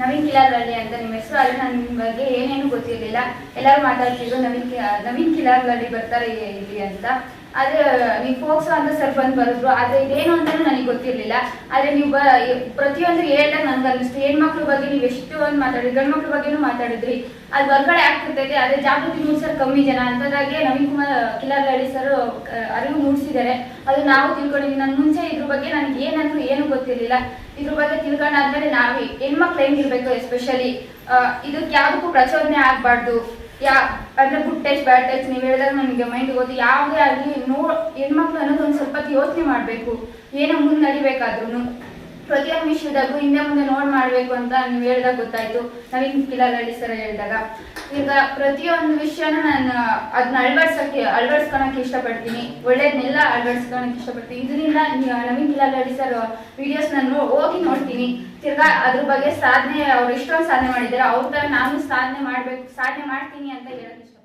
ನವೀನ್ ಕಿಲಾರ್ಲಳ್ಳಿ ಅಂತ ನಿಮ್ಮ ಹೆಸರು, ಅಲ್ಲಿ ನಿಮ್ಮ ಬಗ್ಗೆ ಏನೇನು ಗೊತ್ತಿರಲಿಲ್ಲ. ಎಲ್ಲರೂ ಮಾತಾಡ್ತಿದ್ರು, ನವೀನ್ ನವೀನ್ ಕಿಲಾರ್ಲಳ್ಳಿ ಬರ್ತಾರೆ ಇಲ್ಲಿ ಅಂತ. ಆದರೆ, ನೀವು ಫೋಕ್ಸೋ ಅಂತ ಸರ್ ಬಂದು ಬರೆದ್ರು, ಆದ್ರೆ ಇದೇನು ಅಂತಲೂ ನನಗೆ ಗೊತ್ತಿರಲಿಲ್ಲ. ಆದ್ರೆ ನೀವು ಬ ಪ್ರತಿಯೊಂದು ಹೇಳ್ದಾಗ ನನಗೆ ಅನ್ನಿಸ್ತು. ಹೆಣ್ಮಕ್ಳ ಬಗ್ಗೆ ನೀವು ಎಷ್ಟು ಒಂದು ಮಾತಾಡಿದ್ರಿ ಗಂಡು ಮಕ್ಳ ಬಗ್ಗೆನೂ ಮಾತಾಡಿದ್ರಿ. ಅದು ಹೊರಗಡೆ ಆಗ್ತಿರ್ತೈತೆ ಆದ್ರೆ ಜಾಗೃತಿ ಮೂಡಿಸೋರು ಕಮ್ಮಿ ಜನ ಅಂತದಾಗೆ ನವೀನ್ ಕುಮಾರ್ ಕಿಲಾರ್ಲಳ್ಳಿ ಸರ್ ಅರಿವು ಮೂಡಿಸಿದ್ದಾರೆ. ಅದು ನಾವು ತಿಳ್ಕೊಂಡಿದ್ವಿ. ನನ್ ಮುಂಚೆ ಇದ್ರ ಬಗ್ಗೆ ನನಗೆ ಏನಂದ್ರು ಏನು ಗೊತ್ತಿರಲಿಲ್ಲ. ಇದ್ರ ಬಗ್ಗೆ ತಿಳ್ಕೊಂಡಾದ್ಮೇಲೆ ನಾವೇ ಹೆಣ್ಮಕ್ಳು ಹೆಂಗಿರ್ಬೇಕು ಎಸ್ಪೆಷಲಿ ಇದಕ್ಕೆ ಯಾವ್ದಕ್ಕೂ ಪ್ರಚೋದನೆ ಆಗಬಾರ್ದು. ಯಾ ಅಂದ್ರೆ ಗುಡ್ ಟಚ್ ಬ್ಯಾಡ್ ಟಚ್ ನೀವು ಹೇಳಿದಾಗ ನನಗೆ ಮೈಂಡ್ ಓದಿ ಯಾವುದೇ ಆಗಲಿ, ನೋ, ಹೆಣ್ಮಕ್ಳು ಅನ್ನೋದು ಒಂದು ಸ್ವಲ್ಪ ಯೋಚನೆ ಮಾಡಬೇಕು. ಏನೋ ಮುಂದೆ ನಡಿಬೇಕಾದ್ರೂ ಪ್ರತಿಯೊಂದು ವಿಷಯದಾಗೂ ಹಿಂದೆ ಮುಂದೆ ನೋಡ್ ಮಾಡಬೇಕು ಅಂತ ನೀವು ಹೇಳ್ದಾಗ ಗೊತ್ತಾಯ್ತು. ನವೀನ್ ಕಿಲಾರಳ್ಳಿ ಸರ್ ಹೇಳಿದಾಗ. ಈಗ ಪ್ರತಿಯೊಂದು ವಿಷಯನ ನಾನು ಅದನ್ನ ಅಳವಡಿಸೋಕೆ ಅಳವಡಿಸ್ಕೊಳಕ್ಕೆ ಇಷ್ಟಪಡ್ತೀನಿ. ಒಳ್ಳೇದನ್ನೆಲ್ಲ ಅಳವಡಿಸ್ಕೊಳಕ್ಕೆ ಇಷ್ಟಪಡ್ತೀನಿ. ಇದರಿಂದ ನವೀನ್ ಕಿಲಾರಳ್ಳಿ ಸರ್ ವಿಡಿಯೋಸ್ ನಾನು ಹೋಗಿ ನೋಡ್ತೀನಿ. ತಿರ್ಗಾ ಅದ್ರ ಬಗ್ಗೆ ಸಾಧನೆ ಅವ್ರು ಎಷ್ಟೊಂದು ಸಾಧನೆ ಮಾಡಿದ್ದಾರೆ, ಅವ್ರ ತರ ನಾನು ಸಾಧನೆ ಮಾಡ್ಬೇಕು, ಸಾಧನೆ ಮಾಡ್ತೀನಿ ಅಂತ ಹೇಳಕ್ ಇಷ್ಟ